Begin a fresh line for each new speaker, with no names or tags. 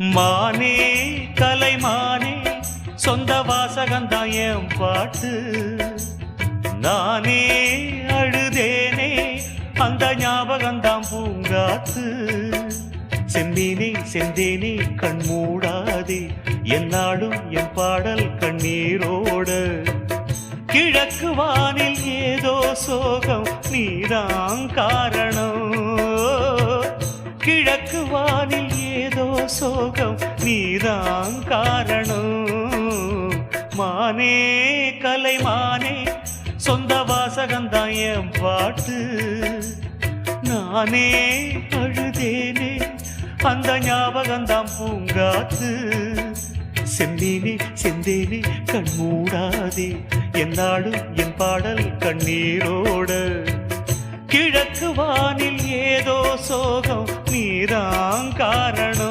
மானே கலைமானே சொந்த வாசகந்தான் என் பாட்டு. நானே அழுதேனே அந்த ஞாபகம்தான் பூங்காத்து செம்மீனே செந்தேனே கண் மூடாதே என்னாலும் என் பாடல் கண்ணீரோட. கிழக்கு வானில் ஏதோ சோகம் நீதான் காரணம். கிழக்கு வானில் ஏதோ சோகம் நீதான் காரணம். மானே கலை மானே சொந்த வாசகந்தான் என் பாட்டு. நானே அழுதேனே அந்த ஞாபகம்தான் பூங்காத்து செந்தேனே செந்தேனே கண் மூடாதே என்னாலும் என் பாடல் கண்ணீரோட. கிழக்கு வானில் ஏதோ சோகம் நீதான் காரணம்.